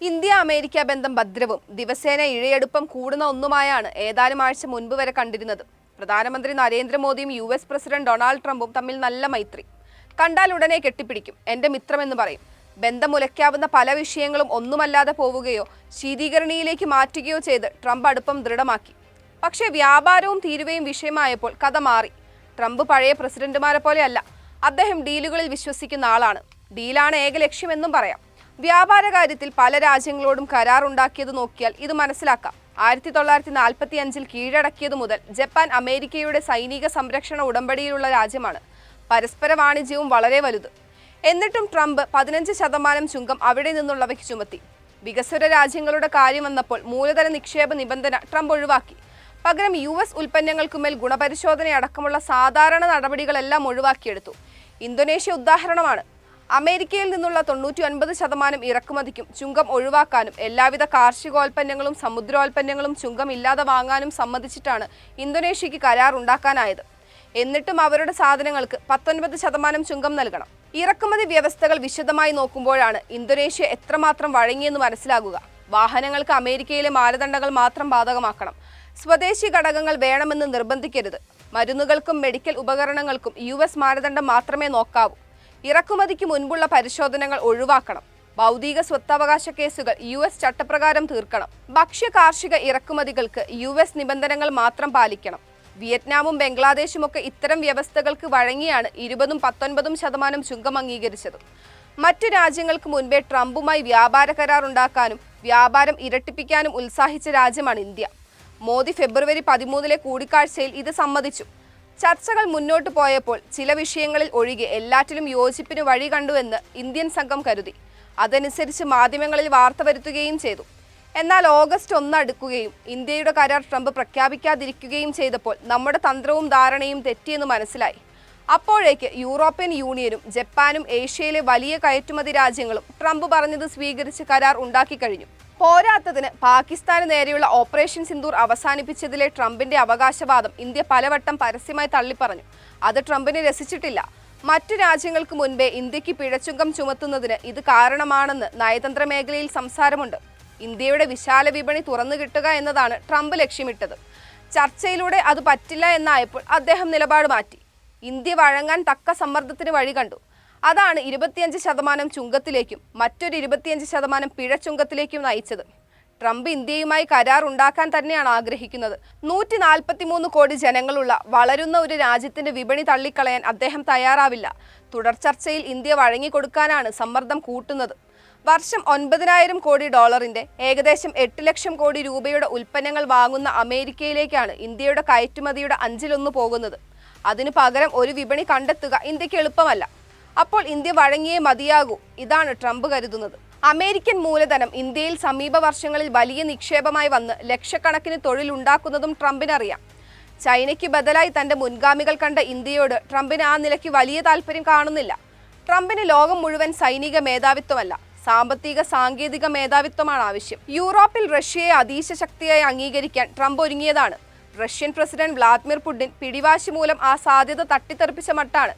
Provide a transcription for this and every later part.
India America ബന്ധം ഭദ്രവും ദിവസേന ഇഴയടുപ്പം കൂടുന്ന ഒന്നുമായാണ് ഏതാനും ആഴ്ച മുൻപ് വരെ കണ്ടിരുന്നത്. പ്രധാനമന്ത്രി നരേന്ദ്രമോദിയും യു എസ് പ്രസിഡന്റ് ഡൊണാൾഡ് ട്രംപും തമ്മിൽ നല്ല മൈത്രി. കണ്ടാൽ ഉടനെ കെട്ടിപ്പിടിക്കും എന്റെ മിത്രമെന്ന് പറയും. ബന്ധം ഉലയ്ക്കാവുന്ന പല വിഷയങ്ങളും ഒന്നുമല്ലാതെ പോവുകയോ ശീതീകരണിയിലേക്ക് മാറ്റുകയോ ചെയ്ത് ട്രംപ് അടുപ്പം ദൃഢമാക്കി. പക്ഷേ വ്യാപാരവും തീരുവയും വിഷയമായപ്പോൾ കഥ മാറി. ട്രംപ് പഴയ പ്രസിഡന്റുമാരെ പോലെയല്ല അദ്ദേഹം ഡീലുകളിൽ വിശ്വസിക്കുന്ന ആളാണ്. ഡീലാണ് ഏക ലക്ഷ്യമെന്നും പറയാം. വ്യാപാര കാര്യത്തിൽ പല രാജ്യങ്ങളോടും കരാർ ഉണ്ടാക്കിയത് നോക്കിയാൽ ഇത് മനസ്സിലാക്കാം. ആയിരത്തി തൊള്ളായിരത്തി നാൽപ്പത്തി അഞ്ചിൽ കീഴടക്കിയത് മുതൽ ജപ്പാൻ അമേരിക്കയുടെ സൈനിക സംരക്ഷണ ഉടമ്പടിയിലുള്ള രാജ്യമാണ്. പരസ്പര വാണിജ്യവും വളരെ വലുത്. എന്നിട്ടും ട്രംപ് പതിനഞ്ച് ശതമാനം ചുങ്കം അവിടെ നിന്നുള്ളവയ്ക്ക് ചുമത്തി. വികസ്വര രാജ്യങ്ങളുടെ കാര്യം വന്നപ്പോൾ മൂലധന നിക്ഷേപ നിബന്ധന ട്രംപ് ഒഴിവാക്കി. പകരം യു എസ് ഉൽപ്പന്നങ്ങൾക്കുമേൽ ഗുണപരിശോധന അടക്കമുള്ള സാധാരണ നടപടികളെല്ലാം ഒഴിവാക്കിയെടുത്തു. ഇന്തോനേഷ്യ ഉദാഹരണമാണ്. അമേരിക്കയിൽ നിന്നുള്ള തൊണ്ണൂറ്റി ഒൻപത് ശതമാനം ഇറക്കുമതിക്കും ചുങ്കം ഒഴിവാക്കാനും എല്ലാവിധ കാർഷികോൽപ്പന്നങ്ങളും സമുദ്രോൽപ്പന്നങ്ങളും ചുങ്കം ഇല്ലാതെ വാങ്ങാനും സമ്മതിച്ചിട്ടാണ് ഇന്തോനേഷ്യക്ക് കരാർ ഉണ്ടാക്കാനായത്. എന്നിട്ടും അവരുടെ സാധനങ്ങൾക്ക് പത്തൊൻപത് ശതമാനം ചുങ്കം നൽകണം. ഇറക്കുമതി വ്യവസ്ഥകൾ വിശദമായി നോക്കുമ്പോഴാണ് ഇന്തോനേഷ്യ എത്രമാത്രം വഴങ്ങിയെന്ന് മനസ്സിലാകുക. വാഹനങ്ങൾക്ക് അമേരിക്കയിലെ മാനദണ്ഡങ്ങൾ മാത്രം ബാധകമാക്കണം. സ്വദേശി ഘടകങ്ങൾ വേണമെന്ന് നിർബന്ധിക്കരുത്. മരുന്നുകൾക്കും മെഡിക്കൽ ഉപകരണങ്ങൾക്കും യു എസ് മാനദണ്ഡം മാത്രമേ നോക്കാവൂ. ഇറക്കുമതിക്ക് മുൻപുള്ള പരിശോധനകൾ ഒഴിവാക്കണം. ഭൗതിക സ്വത്തവകാശ കേസുകൾ യു എസ് ചട്ടപ്രകാരം തീർക്കണം. ഭക്ഷ്യ കാർഷിക ഇറക്കുമതികൾക്ക് യു എസ് നിബന്ധനകൾ മാത്രം പാലിക്കണം. വിയറ്റ്നാമും ബംഗ്ലാദേശും ഒക്കെ ഇത്തരം വ്യവസ്ഥകൾക്ക് വഴങ്ങിയാണ് ഇരുപതും പത്തൊൻപതും ശതമാനം ചുങ്കം അംഗീകരിച്ചത്. മറ്റു രാജ്യങ്ങൾക്ക് മുൻപേ ട്രംപുമായി വ്യാപാര കരാർ ഉണ്ടാക്കാനും വ്യാപാരം ഇരട്ടിപ്പിക്കാനും ഉത്സാഹിച്ച രാജ്യമാണ് ഇന്ത്യ. മോദി ഫെബ്രുവരി പതിമൂന്നിലെ കൂടിക്കാഴ്ചയിൽ ഇത് സമ്മതിച്ചു. ചർച്ചകൾ മുന്നോട്ട് പോയപ്പോൾ ചില വിഷയങ്ങളിൽ ഒഴികെ എല്ലാറ്റിലും യോജിപ്പിന് വഴി കണ്ടുവെന്ന് ഇന്ത്യൻ സംഘം കരുതി. അതനുസരിച്ച് മാധ്യമങ്ങളിൽ വാർത്ത വരുത്തുകയും ചെയ്തു. എന്നാൽ ഓഗസ്റ്റ് ഒന്ന് അടുക്കുകയും ഇന്ത്യയുടെ കരാർ ട്രംപ് പ്രഖ്യാപിക്കാതിരിക്കുകയും ചെയ്തപ്പോൾ നമ്മുടെ തന്ത്രവും ധാരണയും തെറ്റിയെന്ന് മനസ്സിലായി. അപ്പോഴേക്ക് യൂറോപ്യൻ യൂണിയനും ജപ്പാനും ഏഷ്യയിലെ വലിയ കയറ്റുമതി രാജ്യങ്ങളും ട്രംപ് പറഞ്ഞത് സ്വീകരിച്ച് കരാർ ഉണ്ടാക്കി കഴിഞ്ഞു. പോരാത്തതിന് പാകിസ്ഥാന് നേരെയുള്ള ഓപ്പറേഷൻ സിന്ദൂർ അവസാനിപ്പിച്ചതിലെ ട്രംപിന്റെ അവകാശവാദം ഇന്ത്യ പലവട്ടം പരസ്യമായി തള്ളിപ്പറഞ്ഞു. അത് ട്രംപിനെ രസിച്ചിട്ടില്ല. മറ്റു രാജ്യങ്ങൾക്ക് മുൻപേ ഇന്ത്യയ്ക്ക് പിഴച്ചുങ്കം ചുമത്തുന്നതിന് ഇത് കാരണമാണെന്ന് നയതന്ത്ര മേഖലയിൽ സംസാരമുണ്ട്. ഇന്ത്യയുടെ വിശാല വിപണി തുറന്നു കിട്ടുക എന്നതാണ് ട്രംപ് ലക്ഷ്യമിട്ടത്. ചർച്ചയിലൂടെ അത് പറ്റില്ല എന്നായപ്പോൾ അദ്ദേഹം നിലപാട് മാറ്റി. ഇന്ത്യ വഴങ്ങാൻ തക്ക സമ്മർദ്ദത്തിന് വഴി കണ്ടു. അതാണ് ഇരുപത്തിയഞ്ച് ശതമാനം ചുങ്കത്തിലേക്കും മറ്റൊരു ഇരുപത്തിയഞ്ച് ശതമാനം പിഴ ചുങ്കത്തിലേക്കും നയിച്ചത്. ട്രംപ് ഇന്ത്യയുമായി കരാർ ഉണ്ടാക്കാൻ തന്നെയാണ് ആഗ്രഹിക്കുന്നത്. നൂറ്റി നാൽപ്പത്തിമൂന്ന് കോടി ജനങ്ങളുള്ള വളരുന്ന ഒരു രാജ്യത്തിന്റെ വിപണി തള്ളിക്കളയാൻ അദ്ദേഹം തയ്യാറാവില്ല. തുടർ ചർച്ചയിൽ ഇന്ത്യ വഴങ്ങിക്കൊടുക്കാനാണ് സമ്മർദ്ദം കൂട്ടുന്നത്. വർഷം ഒൻപതിനായിരം കോടി ഡോളറിന്റെ ഏകദേശം എട്ട് ലക്ഷം കോടി രൂപയുടെ ഉൽപ്പന്നങ്ങൾ വാങ്ങുന്ന അമേരിക്കയിലേക്കാണ് ഇന്ത്യയുടെ കയറ്റുമതിയുടെ അഞ്ചിലൊന്ന് പോകുന്നത്. അതിനു പകരം ഒരു വിപണി കണ്ടെത്തുക ഇന്ത്യയ്ക്ക് എളുപ്പമല്ല. അപ്പോൾ ഇന്ത്യ വഴങ്ങിയേ മതിയാകൂ ഇതാണ് ട്രംപ് കരുതുന്നത്. അമേരിക്കൻ മൂലധനം ഇന്ത്യയിൽ സമീപ വർഷങ്ങളിൽ വലിയ നിക്ഷേപമായി വന്ന് ലക്ഷക്കണക്കിന് തൊഴിലുണ്ടാക്കുന്നതും ട്രംപിനറിയാം. ചൈനയ്ക്ക് ബദലായി തന്റെ മുൻഗാമികൾ കണ്ട ഇന്ത്യയോട് ട്രംപിന് ആ നിലയ്ക്ക് വലിയ താല്പര്യം കാണുന്നില്ല. ട്രംപിന് ലോകം മുഴുവൻ സൈനിക മേധാവിത്വമല്ല സാമ്പത്തിക സാങ്കേതിക മേധാവിത്വമാണ് ആവശ്യം. യൂറോപ്പിൽ റഷ്യയെ അതീശ ശക്തിയായി അംഗീകരിക്കാൻ ട്രംപ് ഒരുങ്ങിയതാണ്. റഷ്യൻ പ്രസിഡന്റ് വ്ളാദിമിർ പുടിൻ പിടിവാശി മൂലം ആ സാധ്യത തട്ടിത്തെറിപ്പിച്ച മട്ടാണ്.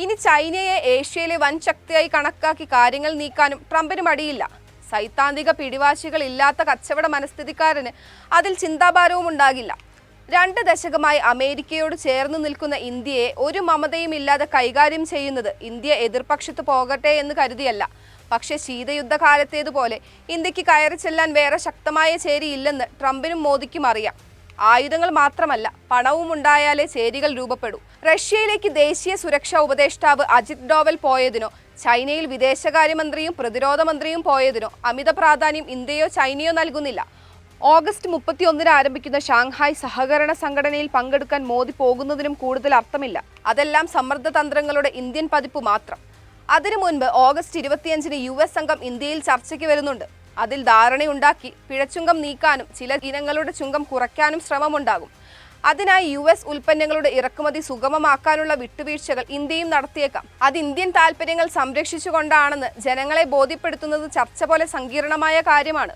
ഇനി ചൈനയെ ഏഷ്യയിലെ വൻ ശക്തിയായി കണക്കാക്കി കാര്യങ്ങൾ നീക്കാനും ട്രംപിന് മടിയില്ല. സൈദ്ധാന്തിക പിടിവാശികൾ ഇല്ലാത്ത കച്ചവട മനസ്ഥിതിക്കാരന് അതിൽ ചിന്താഭാരവും ഉണ്ടാകില്ല. രണ്ട് ദശകമായി അമേരിക്കയോട് ചേർന്ന് നിൽക്കുന്ന ഇന്ത്യയെ ഒരു മമതയും ഇല്ലാതെ കൈകാര്യം ചെയ്യുന്നത് ഇന്ത്യ എതിർപക്ഷത്ത് പോകട്ടെ എന്ന് കരുതിയല്ല. പക്ഷേ ശീതയുദ്ധകാലത്തേതുപോലെ ഇന്ത്യയ്ക്ക് കയറി ചെല്ലാൻ വേറെ ശക്തമായ ചേരിയില്ലെന്ന് ട്രംപിനും മോദിക്കും അറിയാം. ആയുധങ്ങൾ മാത്രമല്ല പണവും ഉണ്ടായാലേ ചേരികൾ രൂപപ്പെടൂ. റഷ്യയിലേക്ക് ദേശീയ സുരക്ഷാ ഉപദേഷ്ടാവ് അജിത് ഡോവൽ പോയതിനോ ചൈനയിൽ വിദേശകാര്യമന്ത്രിയും പ്രതിരോധ മന്ത്രിയും പോയതിനോ അമിത പ്രാധാന്യം ഇന്ത്യയോ ചൈനയോ നൽകുന്നില്ല. ഓഗസ്റ്റ് മുപ്പത്തിയൊന്നിന് ആരംഭിക്കുന്ന ഷാങ്ഹായ് സഹകരണ സംഘടനയിൽ പങ്കെടുക്കാൻ മോദി പോകുന്നതിനും കൂടുതൽ അർത്ഥമില്ല. അതെല്ലാം സമ്മർദ്ദ തന്ത്രങ്ങളുടെ ഇന്ത്യൻ പതിപ്പ് മാത്രം. അതിനു മുൻപ് ഓഗസ്റ്റ് ഇരുപത്തിയഞ്ചിന് യു എസ് സംഘം ഇന്ത്യയിൽ ചർച്ചയ്ക്ക് വരുന്നുണ്ട്. അതിൽ ധാരണയുണ്ടാക്കി പിഴച്ചുങ്കം നീക്കാനും ചില ഇനങ്ങളുടെ ചുങ്കം കുറയ്ക്കാനും ശ്രമമുണ്ടാകും. അതിനായി യു എസ് ഉൽപ്പന്നങ്ങളുടെ ഇറക്കുമതി സുഗമമാക്കാനുള്ള വിട്ടുവീഴ്ചകൾ ഇന്ത്യയും നടത്തിയേക്കാം. അത് ഇന്ത്യൻ താൽപ്പര്യങ്ങൾ സംരക്ഷിച്ചുകൊണ്ടാണെന്ന് ജനങ്ങളെ ബോധ്യപ്പെടുത്തുന്നത് ചർച്ച പോലെ സങ്കീർണമായ കാര്യമാണ്.